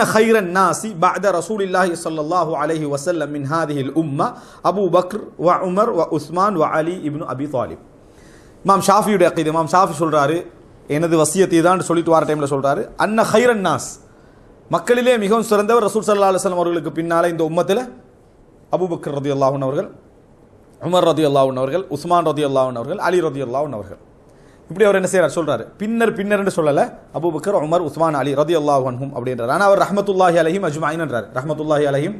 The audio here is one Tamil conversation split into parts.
அன்ன ஹைரன் நாசி பஅத ரசூலில்லாஹி ஸல்லல்லாஹு அலைஹி வஸல்லம் மின் ஹாதிஹில் உம்ம அபூ பக்ர் வ உமர் வ உஸ்மான் வ அலி இப்னு அபி தாலிப் இமாம் ஷாஃபியுடைய அக்கீது இமாம் ஷாஃபி சொல்கிறாரு எனது வசியத்தை தான் சொல்லிட்டு வர டைமில் சொல்றாரு. அன்ன ஹைரன் நாஸ் மக்களிலே மிகவும் சிறந்தவர் ரசூல் ஸல்லல்லாஹு அலைஹி அவர்களுக்கு பின்னால் இந்த உம்மத்தில் அபூபக்கர் ரதியல்லாஹு அன்ஹு அவர்கள் உமர் ரதியல்லாஹு அன்ஹு அவர்கள் உஸ்மான் ரதி அன்ஹு அவர்கள் அலி ரதி அன்ஹு அவர்கள். இப்படி அவர் என்ன செய்யறார் சொல்றாரு. பின்னர் பின்னர்னு சொல்லல அபூபக்கர் உமர் உஸ்மான் அலி ரதி அல்லாஹ் அன்ஹும் அப்படின்றார். ஆனால் அவர் ரஹமத்துல்லாஹி அலஹிம் அஜ்மாயின் என்றார். ரஹமத்துல்லாஹி அலஹிம்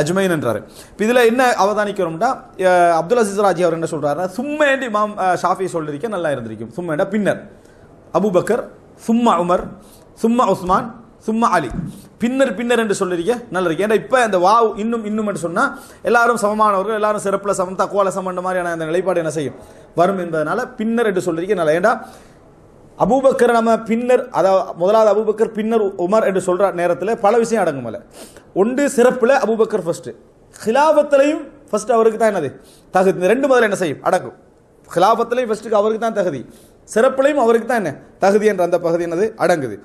அஜ்மைன் என்றார். இப்போ இதில் என்ன அவதானிக்கிறோம்னா அப்துல் அசீஸ் ராஜி அவர் என்ன சொல்றாருன்னா சும்மேண்டி மாம் ஷாஃபி சொல்லிருக்க நல்லா இருந்திருக்கும். சும்மேண்டா பின்னர் அபூபக்கர் சும்மா உமர் சும்மா உஸ்மான் சும்மா அலி. பின்னர் பின்னர் என்று சொல்லிருக்க நல்லா இருக்கு ஏன்னா இப்போ இந்த வாவ் இன்னும் இன்னும் என்று சொன்னா எல்லாரும் சமமானவர்கள் எல்லாரும் சிறப்பில் சமம் தக்குவால சமம் மாதிரியான அந்த நிலைப்பாடு என்ன செய்யும்? வரும் என்பதனால பின்னர் என்று சொல்லிருக்க நல்லா ஏண்டா அபூபக்கர் நம்ம பின்னர் அதாவது முதலாவது அபூபக்கர் பின்னர் உமர் என்று சொல்கிற நேரத்தில் பல விஷயம் அடங்கும் ஒன்று சிறப்பில் அபூபக்கர் ஃபஸ்ட்டு ஹிலாபத்திலையும் ஃபர்ஸ்ட் அவருக்கு தான் என்னது? தகுதி. இந்த ரெண்டு முதல்ல என்ன செய்யும்? அடங்கும். ஹிலாபத்திலையும் ஃபர்ஸ்ட்டுக்கு அவருக்கு தான் தகுதி. சிறப்பிலையும் அவருக்கு தான் என்ன? தகுதி என்ற அந்த பகுதி என்னது? அடங்குது.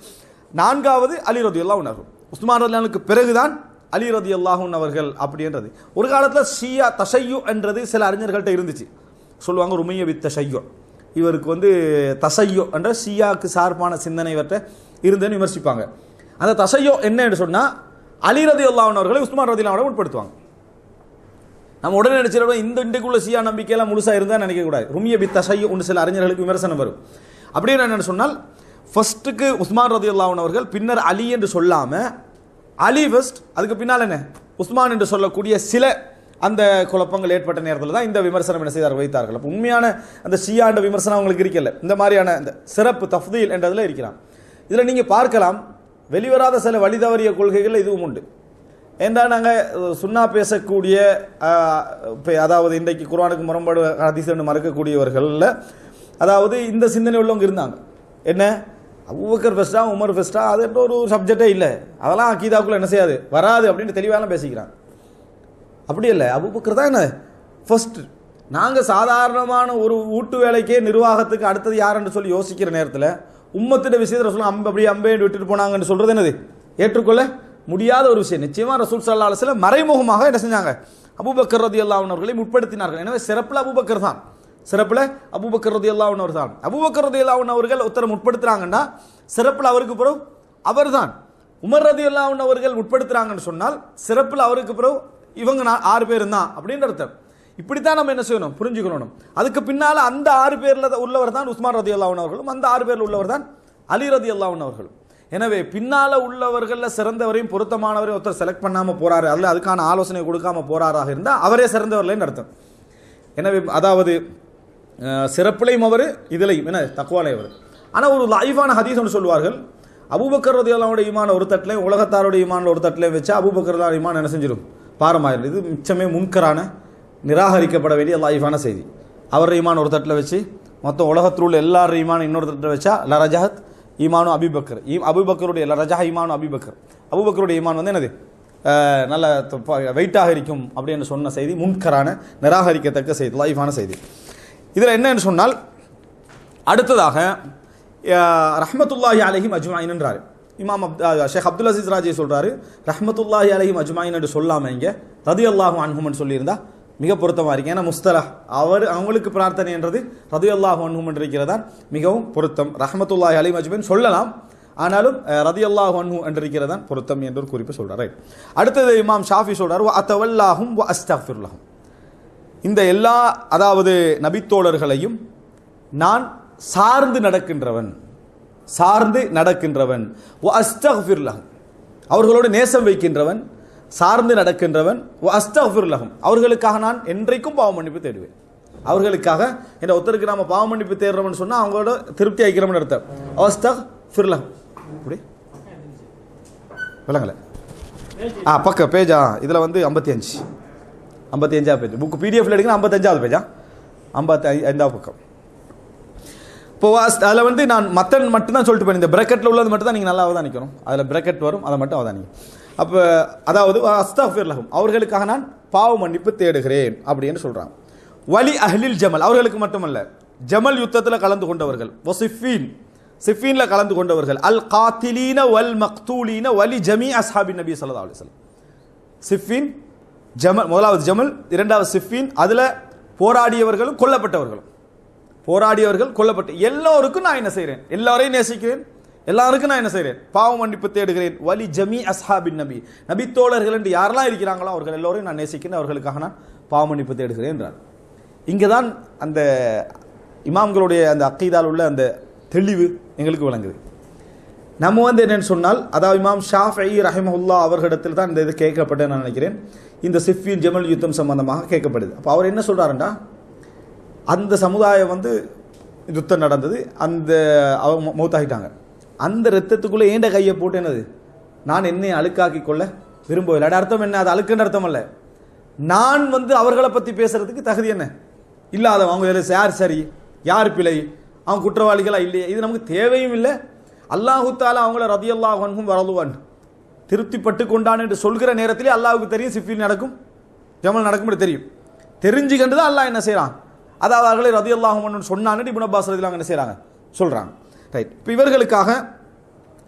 நான்காவது அலிரதியெல்லாம் உணரும் உணர்வு உஸ்மான் ரலியானுக்கு பிறகுதான் அலி ரதி அல்லாஹூன் அவர்கள் அப்படின்றது. ஒரு காலத்தில் ஷியா தசையு என்றது சில அறிஞர்கள்ட்ட இருந்துச்சு. சொல்லுவாங்க ருமைய வித் தஷையு. இவருக்கு வந்து தசையோ என்ற ஷியாக்கு சார்பான சிந்தனை இவர்கிட்ட இருந்தேன்னு விமர்சிப்பாங்க. அந்த தசையோ என்ன என்று சொன்னால் அலி ரதி அல்லாஹன் அவர்களை உஸ்மான் ரதி அல்லாவோட உட்படுத்துவாங்க. நம்ம உடனே நினைச்சிருவோம் இந்த இன்றைக்குள்ள சியா நம்பிக்கையெல்லாம் முழுசாக இருந்தால் நினைக்கக்கூடாது. ருமிய பி தசையோ ஒன்று சில அறிஞர்களுக்கு விமர்சனம் வரும். அப்படின்னு என்னென்னு சொன்னால் ஃபர்ஸ்ட்டுக்கு உஸ்மான் ரதி அல்லாஹன் அவர்கள் பின்னர் அலி என்று சொல்லாமல் அலி ஃபஸ்ட் அதுக்கு பின்னால் என்ன? உஸ்மான் என்று சொல்லக்கூடிய சில அந்த குழப்பங்கள் ஏற்பட்ட நேரத்தில் தான் இந்த விமர்சனம் என்ன செய்தார் வைத்தார்கள். அப்போ உண்மையான அந்த ஷியாண்ட விமர்சனம் அவங்களுக்கு இருக்கல. இந்த மாதிரியான இந்த சிறப்பு தஃதீல் என்றதில் இருக்கிறான். இதில் நீங்கள் பார்க்கலாம் வெளிவராத சில வழிதவறிய கொள்கைகள் இதுவும் உண்டு. ஏண்டா நாங்கள் சுண்ணா பேசக்கூடிய இப்போ அதாவது இன்றைக்கு குர்ஆனுக்கு முரண்பாடு ஹதீஸ் என்று மறக்கக்கூடியவர்களில் அதாவது இந்த சிந்தனை உள்ளவங்க இருந்தாங்க. என்ன? அபூபக்கர் ஃபெஸ்டா உமர் ஃபெஸ்டா அது என்ற ஒரு சப்ஜெக்டே இல்லை. அதெல்லாம் அக்கீதாக்குள்ள என்ன செய்யாது. வராது அப்படின்னு தெளிவாலாம் பேசிக்கிறான். அப்படி இல்லை. அபூபக்கர் தான் என்ன? ஃபஸ்ட்டு நாங்கள் சாதாரணமான ஒரு வீட்டு வேலைக்கே நிர்வாகத்துக்கு அடுத்தது யாருன்னு சொல்லி யோசிக்கிற நேரத்தில் உம்மத்திட்ட விஷயத்தில் ரசூல் அம்ப அப்படியே அம்பேன்னு விட்டுட்டு போனாங்கன்னு சொல்கிறது என்னது? ஏற்றுக்கொள்ள முடியாத ஒரு விஷயம். நிச்சயமா ரசூல் சல்லா அலுவலம் மறைமுகமாக என்ன செஞ்சாங்க? அபூபக்கர் ரதி அவர்களை முற்படுத்தினார்கள். எனவே சிறப்பில் அபுபக்கர் தான். சிறப்பில் அபூபக்கர் ரதி அவர் தான் அபூபக்கர் ரதி அவர்கள் ஒருத்தரை உட்படுத்துகிறாங்கன்னா சிறப்பில் அவருக்கு பிறகு அவர் தான் உமர் ரதி அவர்கள் உட்படுத்துகிறாங்கன்னு சொன்னால் சிறப்பில் அவருக்கு பிறகு இவங்க நான் ஆறு பேர் தான் அப்படின்ற அர்த்தம். இப்படித்தான் நம்ம என்ன செய்யணும்? புரிஞ்சுக்கணும். அதுக்கு பின்னால் அந்த ஆறு பேரில் உள்ளவர் தான் உஸ்மான் ரதி அவர்களும் அந்த ஆறு பேரில் உள்ளவர் தான் அலி ரதி அவர்களும். எனவே பின்னால் உள்ளவர்களில் சிறந்தவரையும் பொருத்தமானவரையும் ஒருத்தர் செலக்ட் பண்ணாமல் போகிறாரு அல்ல அதுக்கான ஆலோசனை கொடுக்காமல் போகிறாராக இருந்தால் அவரே சிறந்தவர்லன்னு அர்த்தம். எனவே அதாவது சிறப்பிலையும் அவர் இதிலையும் என்ன தக்குவாலை அவர். ஆனால் ஒரு லைஃபான ஹதீஸ் ஒன்று சொல்லுவார்கள். அபூபக்கர் ரதியல்லாவோட இமான ஒரு தட்டிலையும் உலகத்தாருடைய இமான ஒரு தட்டிலையும் வச்சு அபுபக்கர் தான் என்ன செஞ்சிடும் பாரமாயிரும். இது மிச்சமே முன்கரான நிராகரிக்கப்பட வேண்டிய லைஃபான செய்தி. அவர் ஈமான் ஒரு தட்டில் வச்சு மொத்தம் உலகத்தில் உள்ள எல்லார் ஈமானும் இன்னொரு தட்டில் வச்சா லரஜஹத் இமானு அபிபக்கர். ஈ அபுபக்கருடைய லரஜா இமானு அபிபக்கர். அபுபக்கருடைய ஈமான் வந்து என்னது? நல்ல வெயிட்டாக இருக்கும் அப்படின்னு சொன்ன செய்தி முன்கரான நிராகரிக்கத்தக்க செய்தி லைஃபான செய்தி. இதில் என்னன்னு சொன்னால் அடுத்ததாக ரஹமத்துல்லாஹி ரஹ்மத்துல்லாஹி அலைஹிம் அஜ்மாயின் என்றார். இமாம் அப் ஷேக் அப்துல் அசீஸ் ராஜே சொல்கிறாரு ரஹமத்துல்லாஹி அலைஹிம் அஜ்மாயின் என்று இங்கே ரதி அல்லாஹு அன்ஹுமன் சொல்லியிருந்தா மிக பொருத்தமாக இருக்கு. ஏன்னா முஸ்தலா அவர் அவங்களுக்கு பிரார்த்தனை என்றது ரதி அல்லாஹு அன்ஹுமன் இருக்கிறதா மிகவும் பொருத்தம். ரஹமத்துல்லாஹி அலி அஜ்மாயின் சொல்லலாம் ஆனாலும் ரதி அல்லாஹு அன்ஹு என்று இருக்கிறதான் பொருத்தம் என்று ஒரு குறிப்பு சொல்கிறார் அடுத்தது இமாம் ஷாஃபி சொல்கிறார் "வ அத்தவல்லாஹும் வ இந்த எல்லா அதாவது நபித்தோழர்களையும் நான் சார்ந்து நடக்கின்றவன். சார்ந்து நடக்கின்றவன். ஒ அஸ்தஃபிர்லகம் அவர்களோடு நேசம் வைக்கின்றவன் சார்ந்து நடக்கின்றவன் ஒ அஸ்தஃபிர்லகம் அவர்களுக்காக நான் என்றைக்கும் பாவ மன்னிப்பு தேடுவேன். அவர்களுக்காக இந்த ஒருத்தருக்கு நாம பாவ மன்னிப்பு தேடுறோம்னு சொன்னா அவங்களோட திருப்தி ஆகிக்கிறோம்னு அர்த்தம். அவஸ்தக் ஃபிர்லகம் அப்படி விளங்கலை. ஆ பக்க பேஜா இதில் வந்து ஐம்பத்தி அஞ்சு. ஐம்பத்தி அஞ்சாவது பேஜ் புக் பிடிஎஃப்ல எடுக்கணும் ஐம்பத்தஞ்சாவது பேஜா ஐம்பத்தி ஐந்தாவது பக்கம். இப்போ அதில் வந்து நான் மத்தன் மட்டும் தான் சொல்லிட்டு போய் இந்த பிரக்கெட்டில் உள்ளது மட்டும் தான் நீங்கள் நல்லா அவதானிக்கணும். அதில் பிரக்கெட் வரும் அதை மட்டும் அவதானிக்கும் அப்போ அதாவது அஸ்தாஃபிர் லஹும் அவர்களுக்காக நான் பாவ மன்னிப்பு தேடுகிறேன் அப்படின்னு சொல்கிறாங்க வலி அஹ்லில் ஜமல் அவர்களுக்கு மட்டுமல்ல ஜமல் யுத்தத்தில் கலந்து கொண்டவர்கள். ஒசிஃபீன் சிஃபீனில் கலந்து கொண்டவர்கள். அல் காத்திலீன வல் மக்தூலீன வலி ஜமி அஸ்ஹாபி நபி சொல்லதா அலைஹி வஸல்லம். சிஃபின் ஜமல் முதலாவது ஜமல் இரண்டாவது சிஃபின் அதில் போராடியவர்களும் கொல்லப்பட்டவர்களும். போராடியவர்கள் கொல்லப்பட்டு எல்லோருக்கும் நான் என்ன செய்கிறேன் எல்லாரையும் நேசிக்கிறேன். எல்லாருக்கும் நான் என்ன செய்கிறேன் பாவம் மன்னிப்பு தேடுகிறேன். வலி ஜமி அஸ்ஹாபின் நபி. நபி தோழர்கள் என்று யாரெல்லாம் இருக்கிறாங்களோ அவர்கள் எல்லோரையும் நான் நேசிக்கிறேன். அவர்களுக்காக நான் பாவ மன்னிப்பு தேடுகிறேன் என்றார். இங்கே தான் அந்த இமாம்களுடைய அந்த அக்கீதால் உள்ள அந்த தெளிவு எங்களுக்கு விளங்குது. நம்ம வந்து என்னென்னு சொன்னால் அதாவது இமாம் ஷாஃபி ரஹிமஹுல்லா அவர்களிடத்தில் தான் இந்த இது கேட்கப்பட்டது நான் நினைக்கிறேன். இந்த சிஃபின் ஜெமல் யுத்தம் சம்பந்தமாக கேட்கப்படுது. அப்போ அவர் என்ன சொல்கிறாருண்டா அந்த சமுதாயம் வந்து யுத்தம் நடந்தது. அந்த அவங்க மௌத்தாகிட்டாங்க. அந்த ரத்தத்துக்குள்ளே ஏண்ட கையை போட்டு என்னது? நான் என்னை அழுக்காக்கி கொள்ள விரும்பவில்லை. அது அர்த்தம் என்ன? அது அழுக்குன்ற அர்த்தம் அல்ல. நான் வந்து அவர்களை பற்றி பேசுகிறதுக்கு தகுதி என்ன? இல்லாத அவங்க இதில் யார் சரி? யார் பிழை? அவங்க குற்றவாளிகளாக இல்லையே? இது நமக்கு தேவையும் இல்லை. அல்லாஹு தாலா அவங்கள ரதியல்லாஹன்கும் வரதுவான். திருப்திப்பட்டு கொண்டான் என்று சொல்கிற நேரத்திலே அல்லாவுக்கு தெரியும் சிஃபில் நடக்கும் ஜமல் நடக்கும் தெரியும். தெரிஞ்சுக்கண்டு தான் அல்லாஹ் என்ன செய்கிறான் அதாவது அவர்களை ரதி அல்லாஹும் சொன்னான்னு இபுன் அப்பாஸ் ரதிலாங்க என்ன செய்கிறாங்க சொல்கிறாங்க ரைட் இப்போ இவர்களுக்காக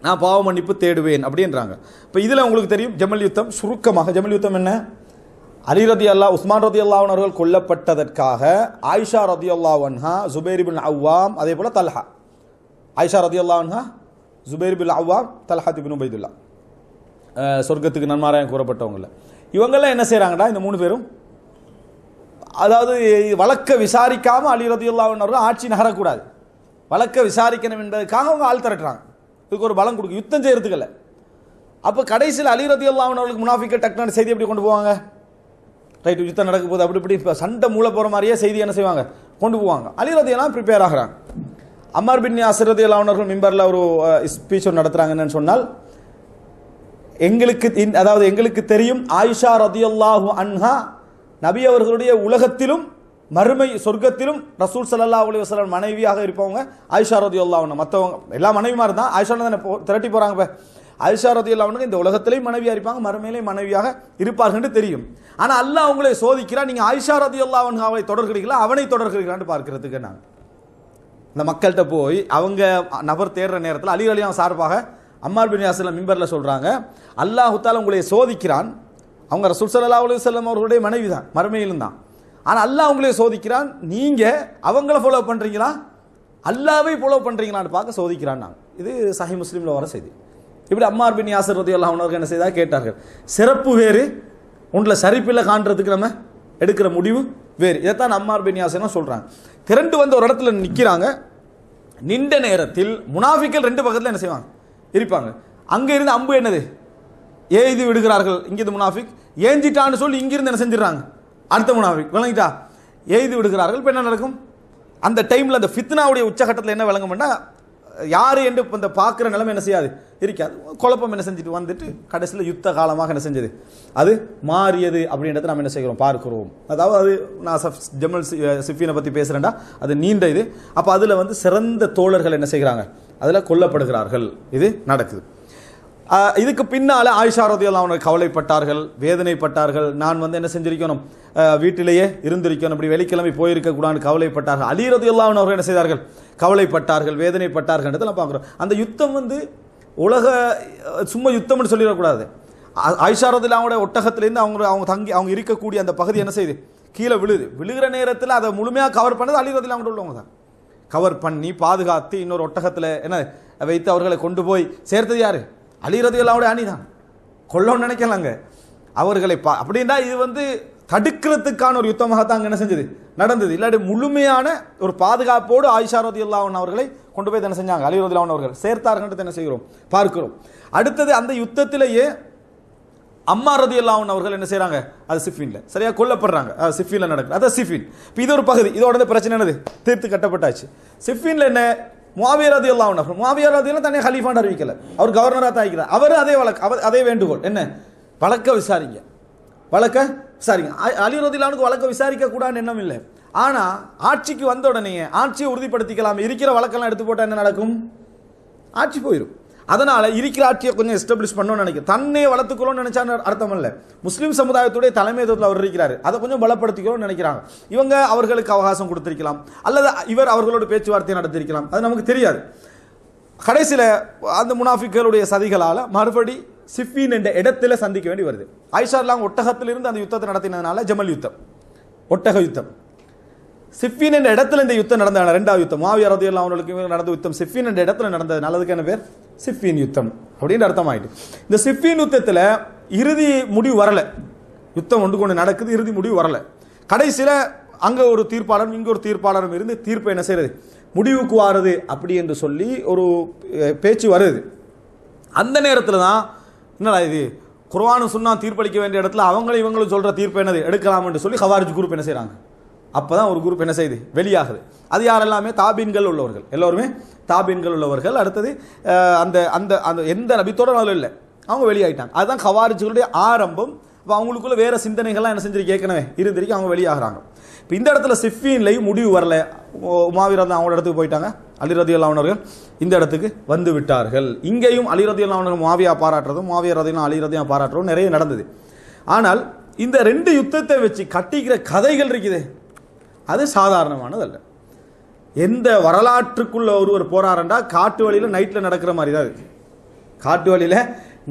நான் பாவ மன்னிப்பு தேடுவேன் அப்படின்றாங்க. இப்போ இதில் உங்களுக்கு தெரியும் ஜமல் யுத்தம் சுருக்கமாக. ஜமல் யுத்தம் என்ன? அலி ரதி அல்லா உஸ்மான் ரதி அல்லாஹன் அவர்கள் கொல்லப்பட்டதற்காக ஆயிஷா ரதி அல்லாஹன்ஹா ஜுபேர் பின் அவ்வாம் அதே போல் தல்ஹா. ஆயிஷா ரதி அல்லாஹன்ஹா ஜுபேர் பின் அவ்வாம் தல்ஹா திபின் உபைதுல்லா. சொர்க்கத்துக்கு நன்மாராயம் கூறப்பட்டவங்கள இவங்கெல்லாம் என்ன செய்கிறாங்கடா இந்த மூணு பேரும்? அதாவது வழக்க விசாரிக்காமல் அலி ரதியுல்லாவின் அவர்கள் ஆட்சி நகரக்கூடாது. வழக்க விசாரிக்கணும் என்பதற்காக அவங்க ஆள் திரட்டுறாங்க. இதுக்கு ஒரு பலம் கொடுக்கும் யுத்தம் செய்யறதுக்கு இல்லை அப்போ கடைசியில் அலி ரதியுல்லாவின் அவர்களுக்கு முனாஃபிக்க டக்குனு செய்தி எப்படி கொண்டு போவாங்க? ரைட் யுத்தம் நடக்க போகுது அப்படி இப்படி இப்போ சண்டை மூளை போகிற மாதிரியே செய்தி என்ன செய்வாங்க? கொண்டு போவாங்க. அலி ரதியெல்லாம் ப்ரிப்பேர் ஆகுறாங்க. அம்மார் பின் யாசிர் மெம்பரில் அவர்கள் மிம்பரில் ஒரு ஸ்பீச் நடத்துகிறாங்கன்னு சொன்னால் எங்களுக்கு அதாவது எங்களுக்கு தெரியும் ஆயிஷா ரதியுல்லாஹு அன்ஹா நபி அவர்களுடைய உலகத்திலும் மறுமை சொர்க்கத்திலும் ரசூல் சல்லா அலி வசலம் மனைவியாக இருப்பவங்க ஆயிஷா ரதியல்லாஹு அன்ஹா. மற்றவங்க எல்லா மனைவிமார் தான். ஆயிஷா தானே போ- திரட்டி போகிறாங்க இப்ப. ஆயிஷா ரதியல்லாஹு அன்ஹா இந்த உலகத்திலையும் மனைவியாக இருப்பாங்க மறுமையிலையும் மனைவியாக இருப்பார்கள் தெரியும். ஆனால் அல்லாஹ் அவங்களை சோதிக்கிறா நீங்கள் ஆயிஷா ரதியல்லாஹு அவளை தொடர்கிறீங்களா அவனை தொடர்கிறீங்களான்னு பார்க்கறதுக்கு நான். இந்த மக்கள்கிட்ட போய் அவங்க நபர் தேடுற நேரத்தில் அலி அலியான் சார்பாக அம்மார் பின் யாசில் மிம்பரில் சொல்கிறாங்க அல்லாஹுத்தால் உங்களை சோதிக்கிறான். அவங்க ரசூல் சல்லா அலி செல்லம் அவர்களுடைய மனைவி தான் மறுமையிலும் தான். ஆனால் அல்லாஹ் உங்களை சோதிக்கிறான் நீங்கள் அவங்கள ஃபாலோ பண்ணுறீங்களா அல்லாவே ஃபாலோ பண்ணுறீங்களான்னு பார்க்க சோதிக்கிறான் நான் இது சஹி முஸ்லீமில் வர செய்தி. இப்படி அம்மார் பின் யாசர் ரதி அல்லாஹ் அவர்கள் என்ன செய்தால் கேட்டார்கள். சிறப்பு வேறு ஒன்றில் சரிப்பில்லை காண்றதுக்கு நம்ம எடுக்கிற முடிவு வேறு. இதைத்தான் அம்மார் பின் யாசர்னா சொல்கிறாங்க திரண்டு வந்து ஒரு இடத்துல நிற்கிறாங்க நின்ற நேரத்தில் முனாஃபிக்கள் ரெண்டு பக்கத்தில் என்ன செய்வாங்க? இருப்பாங்க அங்கே இருந்து அம்பு என்னது? ஏய்து விடுகிறார்கள். இங்கிருந்து முனாஃபிக். ஏஞ்சிட்டான்னு சொல்லி இங்கிருந்து என்ன செஞ்சிடறாங்க? அடுத்த முனாஃபிக். விளங்கிட்டா? எழுதி விடுகிறார்கள். இப்போ என்ன நடக்கும்? அந்த டைமில் அந்த ஃபித்னாவுடைய உச்சகட்டத்தில் என்ன விளங்கும்னா யார் என்று இந்த பார்க்குற நிலைமை என்ன செய்யாது? இருக்காது. குழப்பம் என்ன செஞ்சுட்டு வந்துட்டு கடைசியில் யுத்த காலமாக என்ன செஞ்சது? அது மாறியது அப்படின்றத நம்ம என்ன செய்கிறோம்? பார்க்கிறோம். அதாவது அது நான் சஃப் ஜமல் சிஃபினை பற்றி பேசுகிறேன்டா அது நீண்ட இது. அப்போ அதில் வந்து சிறந்த தோழர்கள் என்ன செய்கிறாங்க? அதில் கொல்லப்படுகிறார்கள். இது நடக்குது. இதுக்கு பின்னால் ஆயிஷா ரதியெல்லாம் அவங்க கவலைப்பட்டார்கள் வேதனைப்பட்டார்கள். நான் வந்து என்ன செஞ்சிருக்கணும்? வீட்டிலேயே இருந்திருக்கணும். இப்படி வெள்ளிக்கிழமை போயிருக்க கூடாதுன்னு கவலைப்பட்டார்கள். அலி ரதியெல்லாம் அவர்கள் என்ன செய்தார்கள்? கவலைப்பட்டார்கள் வேதனைப்பட்டார்கள்ன்றதெல்லாம் பார்க்குறோம். அந்த யுத்தம் வந்து உலக சும்மா யுத்தம்னு சொல்லிடக்கூடாது. ஆ- ஆயிஷா ஒட்டகத்திலேருந்து அவங்க அவங்க தங்கி அவங்க இருக்கக்கூடிய அந்த பகுதி என்ன செய்யுது கீழே விழுது. விழுகிற நேரத்தில் அதை முழுமையாக கவர் பண்ணது அலி ரதியெல்லாம் அவங்க உள்ளவங்க தான். கவர் பண்ணி பாதுகாத்து இன்னொரு ஒட்டகத்தில் என்ன வைத்து அவர்களை கொண்டு போய் சேர்த்தது யார்? அழிகிறது ரதியல்லாவுடைய அணிதான். கொல்லணும்னு நினைக்கலாங்க. அவர்களை பா அப்படின்னா இது வந்து தடுக்கிறதுக்கான ஒரு யுத்தமாக தான் அங்கே என்ன செஞ்சது? நடந்தது. இல்லாட்டி முழுமையான ஒரு பாதுகாப்போடு ஆயிஷா ரதியுல்லாவன் அவர்களை கொண்டு போய் என்ன செஞ்சாங்க? அலி ரதியுல்லாவன் அவர்கள் சேர்த்தார்கள் என்ன செய்கிறோம்? பார்க்கிறோம். அடுத்தது அந்த யுத்தத்திலேயே அம்மா ரதி அல்லாவன் அவர்கள் என்ன செய்கிறாங்க அது சிஃபின்ல. சரியா? கொல்லப்படுறாங்க. அது சிஃபின்ல நடக்குது. அதான் சிஃபின். இப்போ இது ஒரு பகுதி. இதோட பிரச்சனை என்னது? தீர்த்து கட்டப்பட்டாச்சு. சிஃபின்ல என்ன? மாவியர் ரதி அல்லாவன் அவர் மாவியர் ரதி எல்லாம் தனியாக ஹலீஃபான் அறிவிக்கல. அவர் கவர்னராக தான் ஆகிக்கிறார் அவர் அதே வழக்கு. அவர் அதே வேண்டுகோள். என்ன? வழக்க விசாரிங்க. வழக்க விசாரிங்க. அ- அலி ரதிலானுக்கு வழக்க விசாரிக்க கூடாதுன்னு எண்ணம் இல்லை. ஆனால் ஆட்சிக்கு வந்த உடனே ஆட்சியை உறுதிப்படுத்திக்கலாம் இருக்கிற வழக்கெல்லாம் எடுத்து போட்டால் என்ன நடக்கும்? ஆட்சி போயிடும் அதனால் இருக்கிறாட்சியை கொஞ்சம் எஸ்டாப்ளிஷ் பண்ணணும்னு நினைக்கிறேன். தன்னை வளர்த்துக்கணும்னு நினச்சா அர்த்தம் இல்லை. முஸ்லீம் சமுதாயத்துடைய தலைமைத்துவத்தில் அவர் இருக்கிறார். அதை கொஞ்சம் பலப்படுத்திக்கணும்னு நினைக்கிறாங்க. இவங்க அவர்களுக்கு அவகாசம் கொடுத்திருக்கலாம். அல்லது இவர் அவர்களோட பேச்சுவார்த்தை நடத்தியிருக்கலாம். அது நமக்கு தெரியாது. கடைசியில் அந்த முனாஃபிக்களுடைய சதிகளால் மறுபடி சிஃபின் என்ற இடத்துல சந்திக்க வேண்டி வருது. ஐஷார்லாம் ஒட்டகத்திலிருந்து அந்த யுத்தத்தை நடத்தினதுனால ஜமல் யுத்தம். ஒட்டக யுத்தம். சிஃபின் என்ற இடத்துல இந்த யுத்தம் நடந்த ரெண்டாவது யுத்தம். மாவியார் ரதியெல்லாம் அவங்களுக்கு நடந்த யுத்தம். சிஃபின் என்ற இடத்துல நடந்தது. நல்லதுக்கு என்ன பேர்? சிஃபின் யுத்தம். அப்படின்னு அர்த்தம் ஆயிட்டு இந்த சிஃபின் யுத்தத்தில் இறுதி முடிவு வரல. யுத்தம் ஒன்று கொண்டு நடக்குது இறுதி முடிவு வரல. கடைசியில் அங்கே ஒரு தீர்ப்பாளரும் இங்கே ஒரு தீர்ப்பாளரும் இருந்து தீர்ப்பு என்ன செய்யறது? முடிவுக்கு வாருது அப்படி என்று சொல்லி ஒரு பேச்சு வருது. அந்த நேரத்தில் தான் என்னடா இது? குர்வானு சொன்னால் தீர்ப்பளிக்க வேண்டிய இடத்துல அவங்களும் இவங்களும் சொல்கிற தீர்ப்பு என்னது? எடுக்கலாம்னு சொல்லி ஹவாரிஜ் குரூப் என்ன செய்கிறாங்க அப்போ தான் ஒரு குரூப் என்ன செய்யுது வெளியாகுது. அது யாரெல்லாமே? தாபீன்கள் உள்ளவர்கள். எல்லோருமே தாபீன்கள் உள்ளவர்கள். அடுத்தது அந்த அந்த அந்த எந்த நபித்தோட அதில் இல்லை. அவங்க வெளியாகிட்டாங்க அதுதான் ஹவாரிஜுகளுடைய ஆரம்பம். இப்போ அவங்களுக்குள்ள வேறு சிந்தனைகள்லாம் என்ன செஞ்சிருக்கு? ஏற்கனவே இருந்திருக்கு. அவங்க வெளியாகிறாங்க. இப்போ இந்த இடத்துல சிஃபின்லையும் முடிவு வரல. உமாவீரர் அவங்களோட இடத்துக்கு போயிட்டாங்க. அலிரதி அல்லாவனர்கள் இந்த இடத்துக்கு வந்து விட்டார்கள். இங்கேயும் அலிரதி அல்லாவனர்கள் மாவியா பாராட்டுறதும் மாவியா ரதையும் அலிரதியாக பாராட்டுறதும் நிறைய நடந்தது. ஆனால் இந்த ரெண்டு யுத்தத்தை வச்சு கட்டிக்கிற கதைகள் இருக்குது. அது சாதாரணமானதல்ல. எந்த வரலாற்றுக்குள்ள ஒருவர் போறாருண்டா காட்டு வழியில் நைட்டில் நடக்கிற மாதிரி தான் இருக்குது காட்டு வழியில்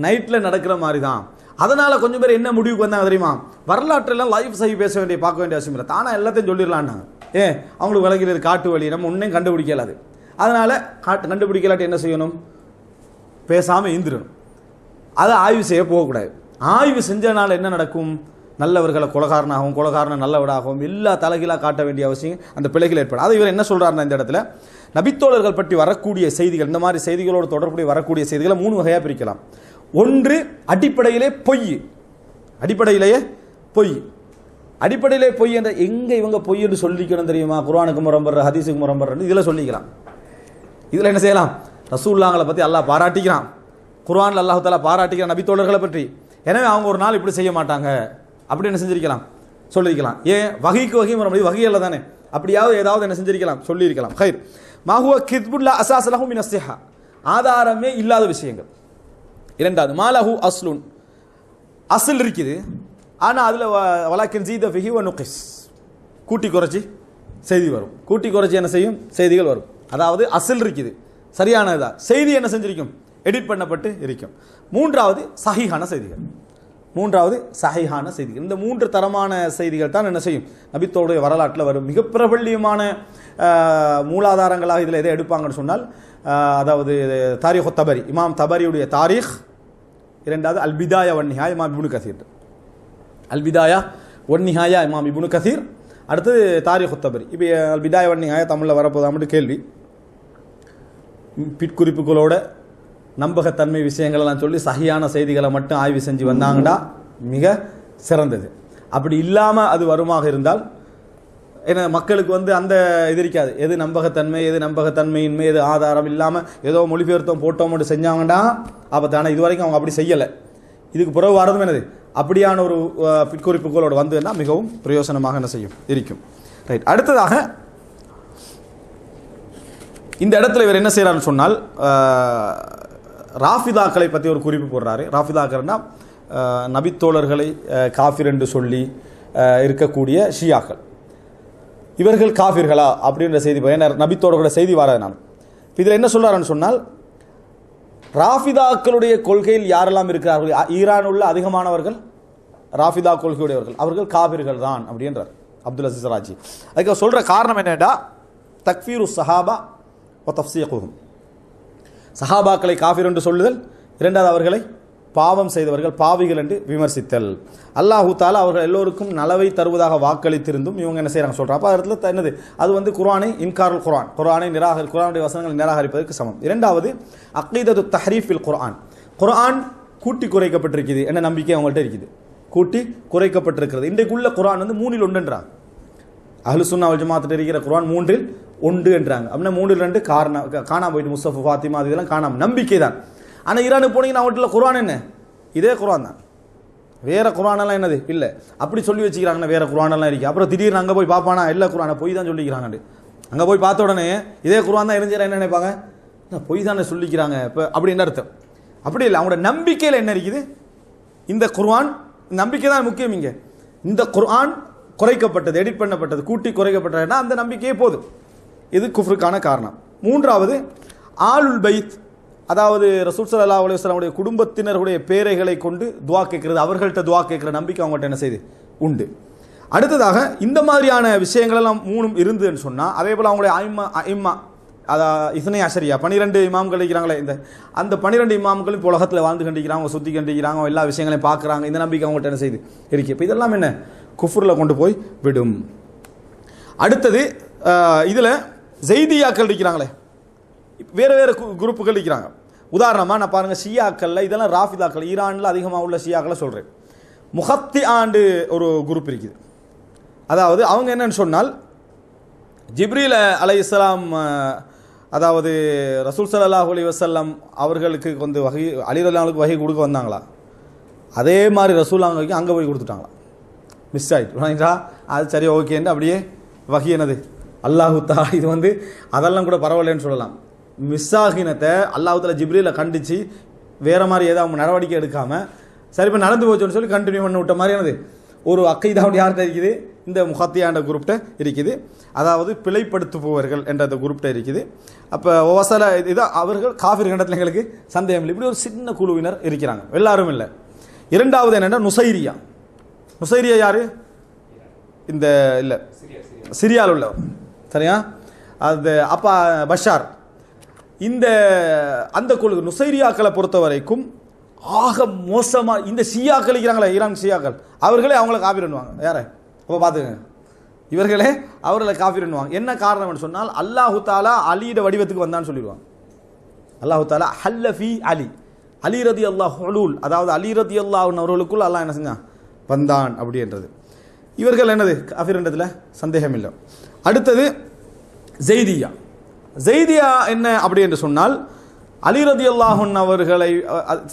நைட்டில் நடக்கிற மாதிரி தான் அதனால கொஞ்சம் பேர் என்ன முடிவுக்கு வந்தாங்க தெரியுமா? வரலாற்றெல்லாம் லைஃப் சை பேச வேண்டிய பார்க்க வேண்டிய அவசியம் இல்லை. தானே எல்லாத்தையும் சொல்லிடலான்னாங்க. ஏ அவங்களுக்கு விளக்கிறது காட்டு வழி. நம்ம ஒன்றையும் கண்டுபிடிக்கலாது அதனால காட்டு கண்டுபிடிக்கலாட்டி என்ன செய்யணும்? பேசாமல் இருந்துடும் அதை ஆய்வு செய்ய போகக்கூடாது. ஆய்வு செஞ்சனால என்ன நடக்கும்? நல்லவர்களை குலகாரனாகவும் குலகாரனை நல்லவனாகவும் எல்லா தலைகீழாக காட்ட வேண்டிய அவசியம் அந்த பிழைகள் ஏற்படும். அது இவர் என்ன சொல்கிறாருன்னா இந்த இடத்துல நபித்தோழர்கள் பற்றி வரக்கூடிய செய்திகள் இந்த மாதிரி செய்திகளோடு தொடர்புடைய வரக்கூடிய செய்திகளை மூணு வகையாக பிரிக்கலாம். ஒன்று அடிப்படையிலே பொய். அடிப்படையிலேயே பொய். அடிப்படையிலே பொய் என்ற எங்கே இவங்க பொய் என்று சொல்லிக்கணும் தெரியுமா? குரானுக்கு முரம்பர் ஹதீஸுக்கு முரம்பர் இதில் சொல்லிக்கலாம். இதில் என்ன செய்யலாம்? ரசூல்லாங்களை பற்றி அல்லாஹ் பாராட்டிக்கிறான். குர்ஆன்ல அல்லாஹ் பாராட்டிக்கிறான் நபித்தோழர்களை பற்றி. எனவே அவங்க ஒரு நாள் இப்படி செய்ய மாட்டாங்க. அப்படி என்ன செஞ்சிருக்கலாம்? சொல்லியிருக்கலாம் ஏன்? வகைக்கு வகை வர முடியும் வகையில் தானே. அப்படியாவது ஏதாவது என்ன செஞ்சிருக்கலாம்? சொல்லியிருக்கலாம் ஹைர். மாஹுவ கித்புல்லா அசாசலஹும் மின் ஆதாரமே இல்லாத விஷயங்கள். இரண்டாவது மாலஹு அஸ்லுன். அசல் இருக்குது. ஆனால் அதில் வழக்கின் ஜீத ஃபிஹி ஒ நுகிஸ். கூட்டி குறைச்சி செய்தி வரும். கூட்டி குறைச்சி என்ன செய்யும்? செய்திகள் வரும். அதாவது அசல் இருக்குது. சரியானதா செய்தி என்ன செஞ்சிருக்கும்? எடிட் பண்ணப்பட்டு இருக்கும். மூன்றாவது சஹிஹான செய்திகள். மூன்றாவது சஹிஹான செய்திகள். இந்த மூன்று தரமான செய்திகள் தான் என்ன செய்யும்? நபித்தோடைய வரலாற்றில் வரும். மிக பிரபல்யமான மூலாதாரங்களாக இதில் எதை எடுப்பாங்கன்னு சொன்னால் அதாவது தாரிஹோ தபரி. இமாம் தபரியுடைய தாரீக் இரண்டாவது அல்பிதாயா பிதாயா இமாம் இபுனு கசீர். அல்பிதாயா ஒன்னிஹாயா இமாம் இபுனு கசீர். அடுத்தது தாரிக் தபரி. இப்போ அல்பிதாயா ஒன்னிஹாயா தமிழில் வரப்போதா கேள்வி. பிற்குறிப்புகளோட நம்பகத்தன்மை விஷயங்களெல்லாம் சொல்லி சகியான செய்திகளை மட்டும் ஆய்வு செஞ்சு வந்தாங்கன்னா மிக சிறந்தது. அப்படி இல்லாமல் அது வருமாக இருந்தால் ஏன்னா மக்களுக்கு வந்து அந்த இது இருக்காது. எது நம்பகத்தன்மை எது நம்பகத்தன்மையின்மை எது ஆதாரம் இல்லாமல் ஏதோ மொழிபெயர்த்தம் போட்டோம் மட்டும் செஞ்சாங்கன்னா அப்போ தானே இது வரைக்கும் அவங்க அப்படி செய்யலை. இதுக்கு பிறகு வரதும் என்னது? அப்படியான ஒரு பிற்குறிப்புகளோடு வந்ததுன்னா மிகவும் பிரயோசனமாக என்ன செய்யும்? இருக்கும். ரைட் அடுத்ததாக இந்த இடத்துல இவர் என்ன செய்கிறான்னு சொன்னால் ராஃபிதாக்களை பற்றி ஒரு குறிப்பு போடுறாரு. ராஃபிதாக்கள்னா நபித்தோழர்களை காஃபிர் என்று சொல்லி இருக்கக்கூடிய ஷியாக்கள். இவர்கள் காஃபிர்களா? அப்படின்ற செய்தி ஏன்னா நபித்தோழர்களோட செய்தி வராது நான் இதில் என்ன சொல்கிறாருன்னு சொன்னால் ராஃபிதாக்களுடைய கொள்கையில் யாரெல்லாம் இருக்கிறார்கள்? ஈரான் உள்ள அதிகமானவர்கள் ராஃபிதா கொள்கையுடையவர்கள். அவர்கள் காபிர்கள் தான் அப்படின்றார் அப்துல் அசிஸ் ராஜி அதுக்கு சொல்கிற காரணம் என்னடா தக்ஃபீரு சஹாபா ஒ தஃப்சீகுஹும் சஹாபாக்களை காஃபிர் என்று சொல்லுதல். இரண்டாவது அவர்களை பாவம் செய்தவர்கள் பாவிகள் என்று விமர்சித்தல். அல்லாஹூ தாலா அவர்கள் எல்லோருக்கும் நலவை தருவதாக வாக்களித்திருந்தும் இவங்க என்ன செய்கிறாங்க சொல்கிறாங்க அப்போ அதில் என்னது? அது வந்து குரானை இன்காருல் குர்ஆன். குரானை நிராகரி குர்ஆனுடைய வசனங்களை நிராகரிப்பதற்கு சமம். இரண்டாவது அக்கீதத்து தஹரீஃபில் குரான் குரான் கூட்டி குறைக்கப்பட்டிருக்குது. என்ன நம்பிக்கை அவங்கள்ட்ட இருக்குது? கூட்டி குறைக்கப்பட்டிருக்கிறது. இன்றைக்குள்ள குரான் வந்து மூணில் ஒன்றுன்றாங்க. அஹ்லு சுன்னா ஜமாத்தில் இருக்கிற குரான் மூன்றில் ஒன்று என்றாங்க. அப்படின்னா மூன்றில் ரெண்டு காரணம் காணாம போயிட்டு முஸ்தபு ஃபாத்திமா இதெல்லாம் காணாம நம்பிக்கை தான். ஆனால் ஈரானுக்கு போனீங்கன்னா அவங்கள்ட்ட குர்ஆன் என்ன? இதே குரான் தான். வேற குரானெல்லாம் என்னது? இல்லை. அப்படி சொல்லி வச்சுக்கிறாங்கன்னா வேற குரானெல்லாம் இருக்கு. அப்புறம் திடீர்னு அங்கே போய் பார்ப்பானா இல்லை குரானை பொய் தான் சொல்லிக்கிறாங்க அங்கே போய் பார்த்த உடனே இதே குரான் தான் இருந்துச்சு என்ன நினைப்பாங்க? பொய் தானே சொல்லிக்கிறாங்க. இப்போ அப்படின்னு அர்த்தம்? அப்படி இல்லை. அவங்களோட நம்பிக்கையில் என்ன இருக்குது? இந்த குர்ஆன் நம்பிக்கை தான் முக்கியம் இங்கே. இந்த குர்ஆன் குறைக்கப்பட்டது எடிட் பண்ணப்பட்டது கூட்டி குறைக்கப்பட்டதுன்னா அந்த நம்பிக்கையே போதும் இது குஃப்ருக்கான காரணம். மூன்றாவது ஆளுல் பைத் அதாவது ரசூல் சல்லா அலுவலாமுடைய குடும்பத்தினருடைய பேரைகளை கொண்டு துவா கேட்கிறது அவர்கள்ட்ட துவா கேட்குற நம்பிக்கை அவங்கள்ட்ட என்ன செய்யுது உண்டு. அடுத்ததாக இந்த மாதிரியான விஷயங்கள் எல்லாம் மூணும் இருந்துன்னு சொன்னால் அதே போல் அவங்களுடைய ஐம்மா ஐம்மா அதா இசனை ஆசரியா பன்னிரெண்டு இமாம்கள் இருக்கிறாங்களே இந்த அந்த பன்னிரெண்டு இமாம்களும் இப்போ உலகத்தில் வாழ்ந்து கண்டிக்கிறாங்க சுற்றி கண்டிக்கிறாங்க எல்லா விஷயங்களையும் பார்க்குறாங்க இந்த நம்பிக்கை அவங்கள்ட்ட என்ன செய்யுது இருக்கு. இப்போ இதெல்லாம் என்ன? குஃபுரில் கொண்டு போய் விடும். அடுத்தது இதில் ஜெய்தியாக்கள் இருக்கிறாங்களே வேறு வேறு குரூப்புகள் இருக்கிறாங்க உதாரணமாக நான் பாருங்கள் ஷியாக்களில் இதெல்லாம் ராஃபிதாக்கள் ஈரானில் அதிகமாக உள்ள ஷியாக்களை சொல்கிறேன் முகத்தி ஆண்டு ஒரு குரூப் இருக்குது. அதாவது அவங்க என்னன்னு சொன்னால் ஜிப்ரீல் அலை இஸ்லாம் அதாவது ரசூல் சல்லாஹ் அலி வசல்லம் அவர்களுக்கு வந்து வகை அலிரல்லாவுக்கு வகை கொடுக்க வந்தாங்களா? அதே மாதிரி ரசூல் அங்கே அங்கே போய் கொடுத்துட்டாங்களா? மிஸ் ஆகிட்டு அது சரி ஓகேன்னு அப்படியே வகி என்னது அல்லாஹுத்தா இது வந்து அதெல்லாம் கூட பரவாயில்லைன்னு சொல்லலாம். மிஸ் ஆகினத்தை அல்லாஹு ஜிப்ரியில் கண்டித்து கண்டிச்சு வேற மாதிரி ஏதாவது நடவடிக்கை எடுக்காமல் சரி இப்போ நடந்து போச்சுன்னு சொல்லி கண்டினியூ பண்ண விட்ட மாதிரி என்னது ஒரு அக்கைதாவுடைய யார்கிட்ட இருக்குது? இந்த முகத்தியாண்ட குரூப்கிட்ட இருக்குது. அதாவது பிழைப்படுத்துபவர்கள் என்ற அந்த குரூப்கிட்ட இருக்குது. அப்போ ஒவசல இது அவர்கள் காஃபிர் கண்டத்தில் எங்களுக்கு சந்தேகம் இல்லை. இப்படி ஒரு சின்ன குழுவினர் இருக்கிறாங்க. எல்லாரும் இல்லை. இரண்டாவது என்னென்னா நுசைரியா. நுசைரியா யார்? இந்த இல்லை. சிரியாவில் உள்ளவர் சரியா? அது அப்பா பஷார். இந்த அந்த குழு நுசைரியாக்களை பொறுத்த வரைக்கும் ஆக மோசமாக இந்த ஷியாக்கள் இருக்கிறாங்களே ஈரான் ஷியாக்கள். அவர்களே அவங்கள காப்பி பண்ணுவாங்க. யாரை? அப்போ பார்த்துக்கங்க இவர்களே அவர்களை காப்பி பண்ணுவாங்க. என்ன காரணம்னு சொன்னால் அல்லாஹு தாலா அலியோட வடிவத்துக்கு வந்தான்னு சொல்லிடுவாங்க. அல்லாஹு தாலா ஹல்லஃபி அலி. அலி ரதி அல்லாஹ் ஹலூல் அதாவது அலி ரதி அல்லாஹ் அவர்களுக்குள் அல்லாஹ் என்ன செஞ்சான்? வந்தான் அப்படின்றது இவர்கள் என்னது? காஃபிர்ன்றதுல சந்தேகம் இல்லை அடுத்தது ஜெய்தியா. ஜெய்தியா என்ன அப்படி என்று சொன்னால் அலி ரதி அல்லாஹன் அவர்களை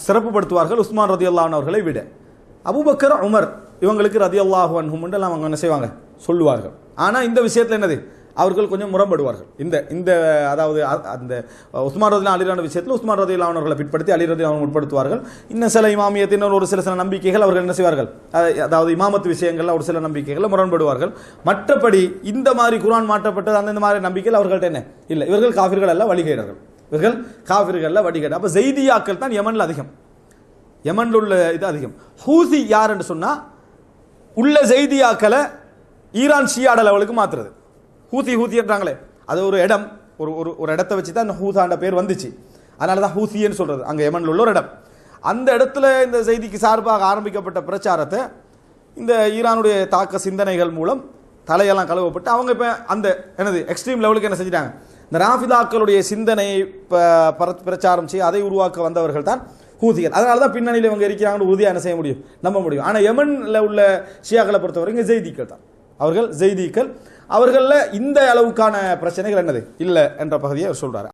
சிறப்புப்படுத்துவார்கள் உஸ்மான் ரதி அல்லாஹன் அவர்களை விட. அபுபக்கர் உமர் இவங்களுக்கு ரதி அல்லாஹன் அன்ஹும் அவங்க என்ன செய்வாங்க? சொல்லுவார்கள். ஆனால் இந்த விஷயத்தில் என்னது? அவர்கள் கொஞ்சம் முரண்படுவார்கள். இந்த இந்த அதாவது அந்த உஸ்மான் ரதி அலிரான விஷயத்தில் உஸ்மான் ரதி அவர்களை பிற்படுத்தி அலி ரதி அவங்க உட்படுத்துவார்கள் இன்னும் சில இமாமியத்தினர் ஒரு சில சில நம்பிக்கைகள் அவர்கள் என்ன செய்வார்கள்? அதாவது இமாமத்து விஷயங்கள்ல ஒரு சில நம்பிக்கைகளை முரண்படுவார்கள். மற்றபடி இந்த மாதிரி குரான் மாற்றப்பட்டது அந்த இந்த மாதிரி நம்பிக்கைகள் அவர்கள்ட்ட என்ன? இல்லை. இவர்கள் காஃபிர்கள் அல்ல வழிகேடர்கள். இவர்கள் காஃபிர்கள் வழிகேடு அப்போ ஜெய்தியாக்கள் தான் யமனில் அதிகம். யமனில் உள்ள இது அதிகம். ஹூசி யார் என்று உள்ள ஜெய்தியாக்களை ஈரான் ஷியாட லெவலுக்கு மாற்றுறது ஹூதி ஹூத்தின்றாங்களே அது ஒரு இடம் ஒரு ஒரு ஒரு இடத்த வச்சு தான் இந்த ஹூதாண்ட பேர் வந்துச்சு. அதனால தான் ஹூசின்னு சொல்கிறது அங்கே யமனில் உள்ள ஒரு இடம். அந்த இடத்துல இந்த செய்திக்கு சார்பாக ஆரம்பிக்கப்பட்ட பிரச்சாரத்தை இந்த ஈரானுடைய தாக்க சிந்தனைகள் மூலம் தலையெல்லாம் கழுவப்பட்டு அவங்க இப்போ அந்த என்னது எக்ஸ்ட்ரீம் லெவலுக்கு என்ன செஞ்சிட்டாங்க? இந்த ராஃபிதாக்களுடைய சிந்தனையை ப- பிரச்சாரம் செய்ய அதை உருவாக்க வந்தவர்கள் தான் ஹூதிகள் அதனால தான் பின்னணியில் இவங்க இருக்கிறாங்கன்னு உறுதியாக என்ன செய்ய முடியும்? நம்ப முடியும். ஆனால் யமனில் உள்ள ஷியாக்களை பொறுத்தவரைக்கும் ஜெய்திக்கள் தான். அவர்கள் ஜெய்திக்கள். அவர்களில் இந்த அளவுக்கான பிரச்சனைகள் என்னது? இல்லை என்ற பகுதியை அவர் சொல்கிறார்